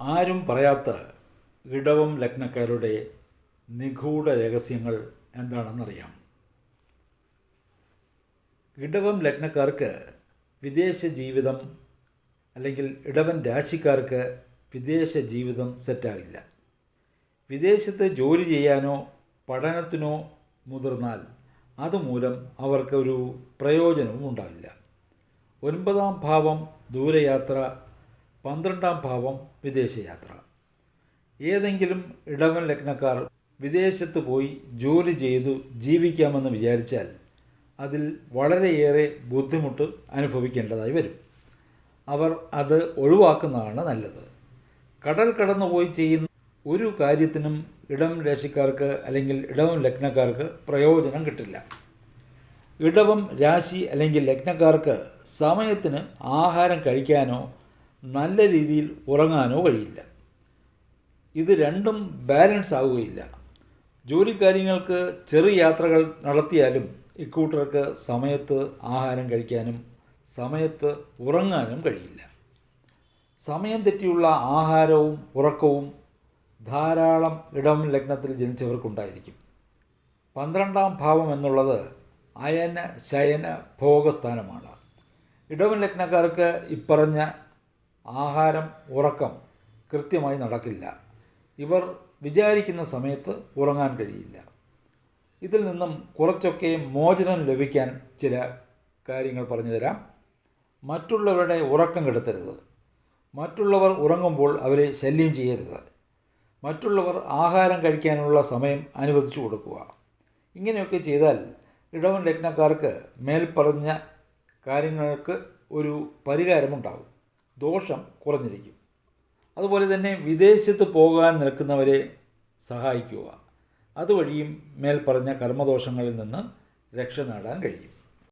ആരും പറയാത്ത ഇടവം ലഗ്നക്കാരുടെ നിഗൂഢ രഹസ്യങ്ങൾ എന്താണെന്നറിയാം. ഇടവം ലഗ്നക്കാർക്ക് വിദേശ ജീവിതം അല്ലെങ്കിൽ ഇടവൻ രാശിക്കാർക്ക് വിദേശ ജീവിതം സെറ്റാകില്ല. വിദേശത്ത് ജോലി ചെയ്യാനോ പഠനത്തിനോ മുതിർന്നാൽ അതുമൂലം അവർക്കൊരു പ്രയോജനവും ഉണ്ടാവില്ല ഒൻപതാം ഭാവം ദൂരയാത്ര പന്ത്രണ്ടാം ഭാവം വിദേശയാത്ര. ഏതെങ്കിലും ഇടവൻ ലഗ്നക്കാർ വിദേശത്ത് പോയി ജോലി ചെയ്തു ജീവിക്കാമെന്ന് വിചാരിച്ചാൽ അതിൽ വളരെയേറെ ബുദ്ധിമുട്ട് അനുഭവിക്കേണ്ടതായി വരും. അവർ അത് ഒഴിവാക്കുന്നതാണ് നല്ലത്. കടൽ കടന്നുപോയി ചെയ്യുന്ന ഒരു കാര്യത്തിനും ഇടം രാശിക്കാർക്ക് അല്ലെങ്കിൽ ഇടവം ലഗ്നക്കാർക്ക് പ്രയോജനം കിട്ടില്ല. ഇടവം രാശി അല്ലെങ്കിൽ ലഗ്നക്കാർക്ക് സമയത്തിന് ആഹാരം കഴിക്കാനോ നല്ല രീതിയിൽ ഉറങ്ങാനോ കഴിയില്ല. ഇത് രണ്ടും ബാലൻസ് ആവുകയില്ല. ജോലിക്കാര്യങ്ങൾക്ക് ചെറിയ യാത്രകൾ നടത്തിയാലും ഇക്കൂട്ടർക്ക് സമയത്ത് ആഹാരം കഴിക്കാനും സമയത്ത് ഉറങ്ങാനും കഴിയില്ല. സമയം തെറ്റിയുള്ള ആഹാരവും ഉറക്കവും ധാരാളം ഇടം ലഗ്നത്തിൽ ജനിച്ചവർക്കുണ്ടായിരിക്കും. പന്ത്രണ്ടാം ഭാവം എന്നുള്ളത് അയന ശയന ഭോഗസ്ഥാനമാണ്. ഇടവൻ ലഗ്നക്കാർക്ക് ഇപ്പറഞ്ഞ ആഹാരം ഉറക്കം കൃത്യമായി നടക്കില്ല. ഇവർ വിചാരിക്കുന്ന സമയത്ത് ഉറങ്ങാൻ കഴിയില്ല. ഇതിൽ നിന്നും കുറച്ചൊക്കെ മോചനം ലഭിക്കാൻ ചില കാര്യങ്ങൾ പറഞ്ഞു തരാം. മറ്റുള്ളവരുടെ ഉറക്കം കെടുത്തരുത്. മറ്റുള്ളവർ ഉറങ്ങുമ്പോൾ അവരെ ശല്യം ചെയ്യരുത്. മറ്റുള്ളവർ ആഹാരം കഴിക്കാനുള്ള സമയം അനുവദിച്ചു കൊടുക്കുക. ഇങ്ങനെയൊക്കെ ചെയ്താൽ ഇടവൻ ലഗ്നക്കാർക്ക് മേൽപ്പറഞ്ഞ കാര്യങ്ങൾക്ക് ഒരു പരിഹാരമുണ്ടാകും. ദോഷം കുറഞ്ഞിരിക്കും. അതുപോലെ തന്നെ വിദേശത്ത് പോകാൻ നിൽക്കുന്നവരെ സഹായിക്കുക. അതുവഴിയും മേൽപ്പറഞ്ഞ കർമ്മദോഷങ്ങളിൽ നിന്ന് രക്ഷ നേടാൻ കഴിയും.